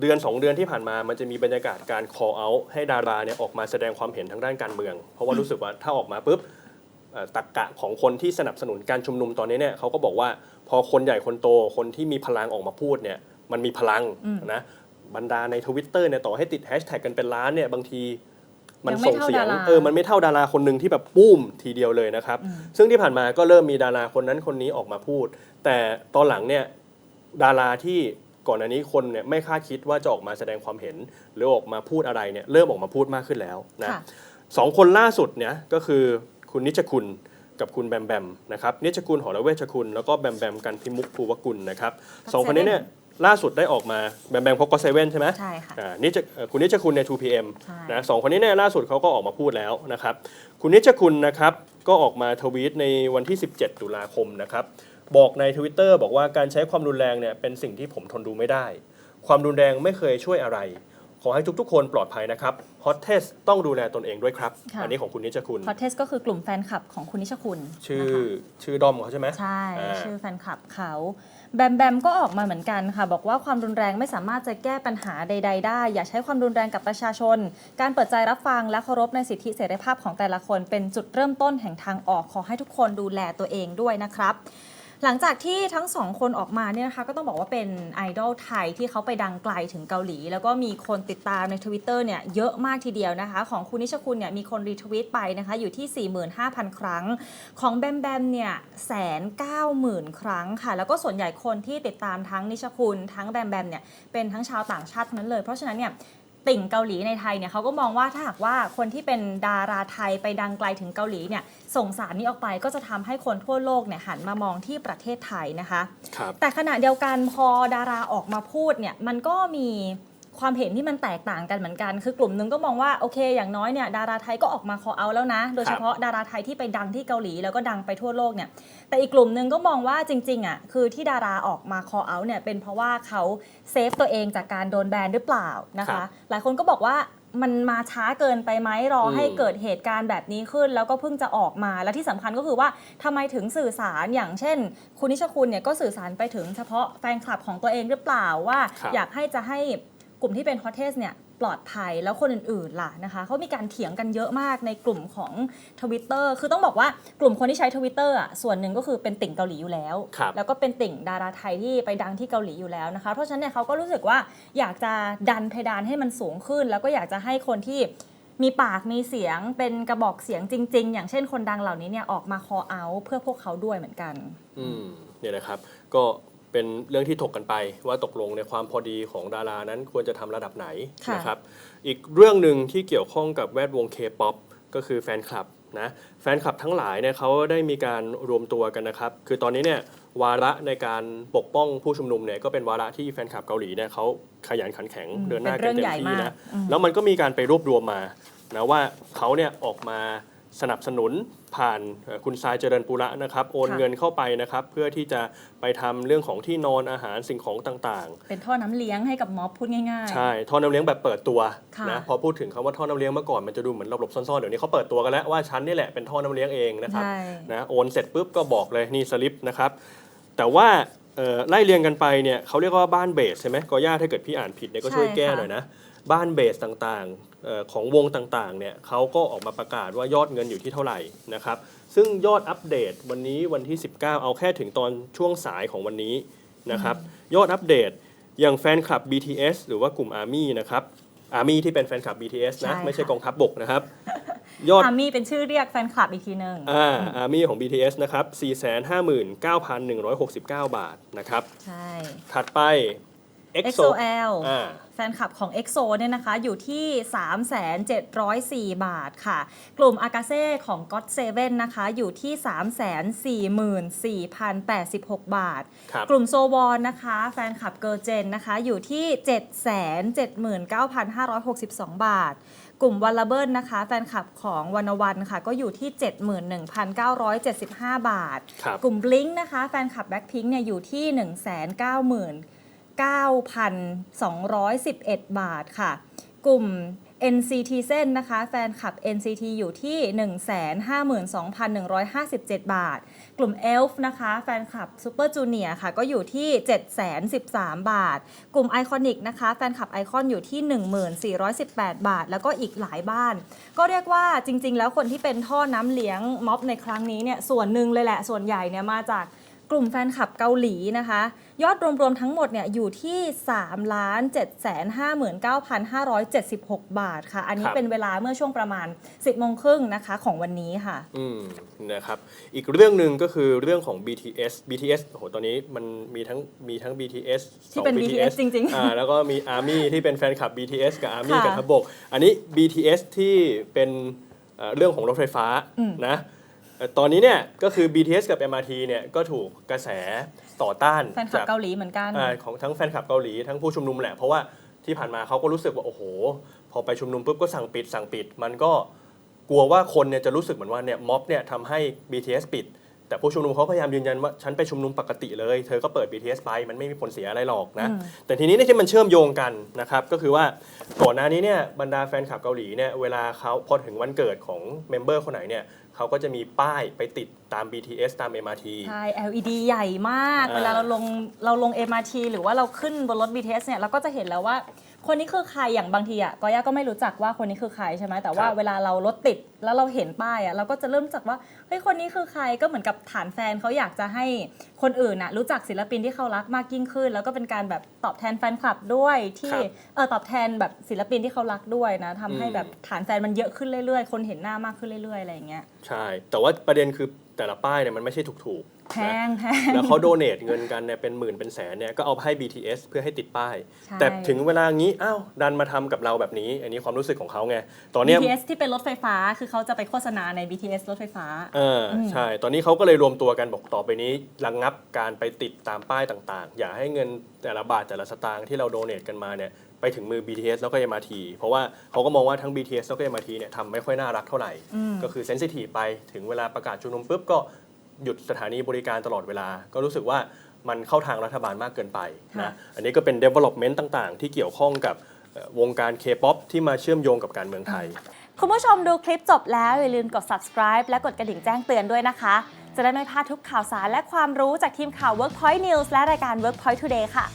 เดือน 2 เดือนที่ผ่านมามันจะมีบรรยากาศการ call out ให้ดาราเนี่ยออกมาแสดงความเห็นทางด้านการเมือง เพราะว่ารู้สึกว่าถ้าออกมาปุ๊บเอ่อตักกะของคนที่สนับสนุนการชุมนุมตอนนี้เนี่ยเขาก็บอกว่าพอคนใหญ่คนโตคนที่มีพลังออกมาพูดเนี่ยมันมีพลังนะบรรดาในทวิตเตอร์เนี่ยต่อให้ติดแฮชแท็กกันเป็นล้านเนี่ยบางทีมันยังไม่ส่งเสียงเท่าดาราเออมันไม่เท่าดาราคนหนึ่งที่แบบปุ้มทีเดียวเลยนะครับ ซึ่งที่ผ่านมาก็เริ่มมีดาราคนนั้นคนนี้ออกมาพูด แต่ตอนหลังเนี่ยดาราที่ ก่อนอันนี้คนเนี่ยไม่คาดคิดว่าจะออกมาแสดงความเห็น หรือออกมาพูดอะไรเนี่ยเริ่มออกมาพูดมากขึ้นแล้วนะค่ะสองคนล่าสุดเนี่ยก็คือคุณนิชคุณกับคุณแบมแบมนะครับนิชคุณหอระเวชคุณ แล้วก็แบมแบมกันพิมุกภูวกุลนะครับสองคนนี้เนี่ยล่าสุดได้ออกมาแบมแบมพกก็เซเว่นใช่ไหมใช่ค่ะอ่านิจเอ่อคุณนิชคุณใน 2PM ใช่นะสองคนนี้เนี่ยล่าสุดเขาก็ออกมาพูดแล้วนะครับ คุณนิชคุณนะครับก็ออกมาทวีตในวันที่ 17 ตุลาคมนะครับ บอกใน Twitter บอกว่าการใช้ความรุนแรงเนี่ยเป็นสิ่งที่ผมทนดูไม่ได้ ความรุนแรงไม่เคยช่วยอะไร ขอให้ทุกๆ คนปลอดภัยนะครับฮอตเทสต้องดูแลตนเองด้วยครับ ค่ะ อันนี้ของคุณนิชคุณ พอเทสก็คือกลุ่มแฟนคลับของคุณนิชคุณชื่อนะคะ ชื่อดอมเขาใช่ไหมใช่ อ่า ชื่อแฟนคลับเขา แบมแบมก็ออกมาเหมือนกันค่ะ บอกว่าความรุนแรงไม่สามารถจะแก้ปัญหาใด ๆ ได้ อย่าใช้ความรุนแรงกับประชาชน การเปิดใจรับฟังและเคารพในสิทธิเสรีภาพของแต่ละคน เป็นจุดเริ่มต้นแห่งทางออกขอให้ทุกคนดูแลตัวเองด้วยนะครับ หลังจากที่ทั้งสองคนออกมาเนี่ยนะคะก็ต้องบอกว่าเป็นไอดอลไทยที่เขาไปดังไกลถึงเกาหลี แล้วก็มีคนติดตามใน Twitter เนี่ยเยอะมากทีเดียวนะคะ ของคุณนิชคุณเนี่ยมีคนรีทวิตไปนะคะอยู่ที่ 45,000 ครั้ง ของแบมแบมเนี่ยแสนเก้าหมื่นครั้งค่ะ แล้วก็ส่วนใหญ่คนที่ติดตามทั้งนิชคุณทั้งแบมแบมเนี่ยเป็นทั้งชาวต่างชาติทั้งนั้นเลย เพราะฉะนั้นเนี่ย ติ่งเกาหลีในไทยเนี่ยเขาก็มองว่าถ้าหากว่าคนที่เป็นดาราไทยไปดังไกลถึงเกาหลีเนี่ยส่งสารนี้ออกไปก็จะทำให้คนทั่วโลกเนี่ยหันมามองที่ประเทศไทยนะคะครับแต่ขณะเดียวกันพอดาราออกมาพูดเนี่ยมันก็มี ความเห็นที่มันแตกต่างกันเหมือนกัน คือกลุ่มหนึงก็มองว่าโอเคอย่างน้อยเนี่ยดาราไทยก็ออกมาคอเอาแล้วนะ โดยเฉพาะดาราไทยที่ไปดังที่เกาหลีแล้วก็ดังไปทั่วโลกเนี่ยแต่อีกกลุ่มหนึงก็มองว่าจริงๆอะคือที่ดาราออกมาคอเอาเนี่ยเป็นเพราะว่าเขาเซฟตัวเองจากการโดนแบนหรือเปล่านะครัคะบหลายคนก็บอกว่ามันมาช้าเกินไปไหมรอให้อืมเกิดเหตุการณ์แบบนี้ขึ้น แล้วก็เพิ่งจะออกมาและที่สำคัญก็คือว่าทำไมถึงสื่อสารอย่างเช่น คุณนิชคุณเนี่ยก็สื่อสารไปถึงเฉพาะแฟนคลับของตัวเองหรือเปล่าว่าครับอยากให้จะให้ กลุ่มที่เป็นฮอตเทสเนี่ยปลอดภัยแล้วคนอื่นๆล่ะนะคะเขามีการเถียงกันเยอะมากในกลุ่มของทวิตเตอร์คือต้องบอกว่ากลุ่มคนที่ใช้ทวิตเตอร์อะส่วนหนึ่งก็คือเป็นติ่งเกาหลีอยู่แล้ว ครับแล้วก็เป็นติ่งดาราไทยที่ไปดังที่เกาหลีอยู่แล้วนะคะ เพราะฉะนั้นเนี่ยเขาก็รู้สึกว่าอยากจะดันเพดานให้มันสูงขึ้น แล้วก็อยากจะให้คนที่มีปากมีเสียงเป็นกระบอกเสียงจริง ๆ อย่างเช่นคนดังเหล่านี้เนี่ยออกมาคอเอาเพื่อพวกเขาด้วยเหมือนกัน อืมเนี่ยนะครับ ก็ เป็นเรื่องที่ถกกันไป ว่าตกลงในความพอดีของดารานั้นควรจะทำระดับไหนค่ะ นะครับ อีกเรื่องหนึ่งที่เกี่ยวข้องกับแวดวงเคป๊อปก็คือแฟนคลับนะแฟนคลับทั้งหลายเนี่ยเขาได้มีการรวมตัวกันนะครับ คือตอนนี้เนี่ยวาระในการปกป้องผู้ชุมนุมเนี่ยก็เป็นวาระที่แฟนคลับเกาหลีเนี่ยเขาขยันขันแข็งอืมเดินหน้าเป็นกันเรื่องเต็มใหญ่ที่มานะกอืม แล้วมันก็มีการไปรวบรวมมานะว่าเขาเนี่ยออกมา สนับสนุนผ่านเอ่อคุณทรายเจริญปุระนะครับโอนค่ะเงินเข้าไปนะครับ เพื่อที่จะไปทำเรื่องของที่นอนอาหารสิ่งของต่างเป็นท่อน้ำเลี้ยงให้กับม็อบพูดง่ายๆ ใช่ ท่อน้ำเลี้ยงแบบเปิดตัวค่ะนะพอพูดถึงคำว่าท่อน้ำเลี้ยงเมื่อก่อนมันจะดูเหมือนหลบๆซ่อนๆเดี๋ยวนี้เขาเปิดตัวกันแล้วว่าฉันนี่แหละเป็นท่อน้ำเลี้ยงเองนะครับใช่นะโอนเสร็จปุ๊บก็บอกเลยนี่สลิปนะครับแต่ว่า เอ่อไล่เรียงกันไปเนี่ยเขาเรียกว่าบ้านเบสใช่ไหมกอย่าถ้าเกิดพี่อ่านผิดเนี่ยก็ช่วยใช่แก้ค่ะหน่อยนะ บ้านเบสต่างๆเอ่อของวงต่างๆเนี่ยเขาก็ออกมาประกาศว่ายอดเงินอยู่ที่เท่าไหร่นะครับ ซึ่งยอดอัปเดตวันนี้วันที่ 19 เอาแค่ถึงตอนช่วงสายของวันนี้นะครับ ยอดอัปเดตอย่างแฟนคลับ BTS หรือว่ากลุ่ม Army นะครับ Army ที่เป็นแฟนคลับ BTS นะ ใช่ไม่ใช่ค่ะกองทัพบกนะครับ ยอดอาร์มี่เป็นชื่อเรียกแฟนคลับอีกทีหนึ่งอ่าอาร์มี่ของ BTS นะครับ 459,169 บาทนะครับ ใช่ ถัดไป EXO EXO-L อ่า แฟนคลับของ EXO เนี่ยนะคะอยู่ที่ 3,704 บาทค่ะ กลุ่มอากาเซ่ของ God Seven นะคะอยู่ที่ 344,086 บาท ครับ กลุ่มโซวอนนะคะ แฟนคลับเกอร์เจนนะคะอยู่ที่ 779,562 บาท กลุ่มวันละเบิลนะคะ แฟนคลับของวันวันค่ะก็อยู่ที่ 71,975 บาท ครับ กลุ่มบลิงนะคะ แฟนคลับแบ็คพิงเนี่ยอยู่ที่ 1 9 9,211 บาทค่ะ กลุ่ม NCT เส้นนะคะ แฟนคลับ NCT อยู่ที่ 152,157 บาท กลุ่ม ELF นะคะ แฟนคลับ Super Junior ค่ะ ก็อยู่ที่ 713 บาท กลุ่ม Iconic นะคะ แฟนคลับไอคอนอยู่ที่ 1418 บาท แล้วก็อีกหลายบ้าน ก็เรียกว่าจริง ๆ แล้วคนที่เป็นท่อน้ำเลี้ยงม็อบในครั้งนี้เนี่ย ส่วนหนึ่งเลยแหละ ส่วนใหญ่เนี่ยมาจาก กลุ่มแฟนคลับเกาหลีนะคะ ยอดรวมๆทั้งหมดเนี่ยอยู่ที่3 7 5 9 5 7 6 บาทค่ะ อันนี้ครับ เป็นเวลาเมื่อช่วงประมาณ 10โมงครึ่งนะคะของวันนี้ค่ะ อืมนะครับ อีกเรื่องหนึ่งก็คือเรื่องของ BTS BTS โอ้โหตอนนี้มันมีทั้งมีทั้ง BTS ที่เป็นสอง BTS จริงๆอ่าแล้วก็มี Army ที่เป็นแฟนคลับ BTS กับ Army ค่ะกับทัพบก อันนี้ BTS ที่เป็นเอ่อเรื่องของรถไฟฟ้าอืมนะเอ่อ ตอนนี้เนี่ยก็คือ BTS กับ MRT เนี่ยก็ถูกกระแสต่อต้านแฟนคลับจากเกาหลีเหมือนกัน อ่าของทั้งแฟนคลับเกาหลีทั้งผู้ชุมนุมแหละ เพราะว่าที่ผ่านมาเขาก็รู้สึกว่า โอ้โห พอไปชุมนุมปุ๊บก็สั่งปิดสั่งปิด มันก็กลัวว่าคนเนี่ยจะรู้สึกเหมือนว่าเนี่ยม็อบเนี่ยทำให้ BTS ปิด แต่ผู้ชุมนุมเขาพยายามยืนยันว่าฉันไปชุมนุมปกติเลย เธอก็เปิด BTS ไปมันไม่มีผลเสียอะไรหรอกนะอืมแต่ทีนี้เนี่ยที่มันเชื่อมโยงกันนะครับก็คือว่าก่อนหน้านี้เนี่ยบรรดาแฟนคลับเกาหลีเนี่ยเวลาเขาพอถึงวันเกิดของเมมเบอร์คนไหนเนี่ยเขาก็จะมีป้ายไปติดตาม BTS ตาม MRT ใช่ LED ใหญ่มากอ่าเวลาเราลงเราลง MRT หรือว่าเราขึ้นบนรถ BTS เนี่ยเราก็จะเห็นแล้วว่า คนนี้คือใครอย่างบางทีอะกอย่าก็ไม่รู้จักว่าคนนี้คือใครใช่ไหมแต่ว่าครับ เวลาเรารถติดแล้วเราเห็นป้ายอะเราก็จะเริ่มรู้จักว่าเฮ้ยคนนี้คือใครก็เหมือนกับฐานแฟนเขาอยากจะให้คนอื่นน่ะรู้จักศิลปินที่เขารักมากยิ่งขึ้น แล้วก็เป็นการแบบตอบแทนแฟนคลับด้วยที่ครับเออตอบแทนแบบศิลปินที่เขารักด้วยนะทำให้อืม แบบฐานแฟนมันเยอะขึ้นเรื่อยๆ คนเห็นหน้ามากขึ้นเรื่อยๆอะไรอย่างเงี้ย ใช่ แต่ว่าประเด็นคือแต่ละป้ายเนี่ยมันไม่ใช่ถูกๆ แพนะงแพง แล้วเขาโดเนทเงินกันเนี่ยเป็นหมื่นเป็นแสนเนี่ยก็เอาไปให้ BTS เพื่อให้ติดป้าย ใช่ แต่ถึงเวลางี้อ้าวดันมาทำกับเราแบบนี้ อันนี้ความรู้สึกของเขาไงตอนเนี้ย BTS ที่เป็นรถไฟฟ้าคือเขาจะไปโฆษณาใน BTS รถไฟฟ้าเออใช่ ตอนนี้เขาก็เลยรวมตัวกันบอกต่อไปนี้ระงงับการไปติดตามป้ายต่างๆ อย่าให้เงินแต่ละบาทแต่ละสตางค์ที่เราโดเนทกันมาเนี่ยไปถึงมือ BTS แล้วก็ MRT เพราะว่าเขาก็มองว่าทั้ง BTS แล้วก็ MRT เนี่ยทำไม่ค่อยน่ารักเท่าไหร่อืมก็คือเซนซิทีฟไปถึงเวลาประกาศชุมนุมปุ๊บก็ หยุดสถานีบริการตลอดเวลา ก็รู้สึกว่ามันเข้าทางรัฐบาลมากเกินไปนะค่ะอันนี้ก็เป็น development ต่างๆ ที่เกี่ยวข้องกับเอ่อวงการ K-POP ที่มาเชื่อมโยงกับการเมืองไทย คุณผู้ชมดูคลิปจบแล้ว อย่าลืมกด subscribe และกดกระดิ่งแจ้งเตือนด้วยนะคะ จะได้ไม่พลาดทุกข่าวสารและความรู้จากทีมข่าว Workpoint News และรายการ Workpoint Today ค่ะ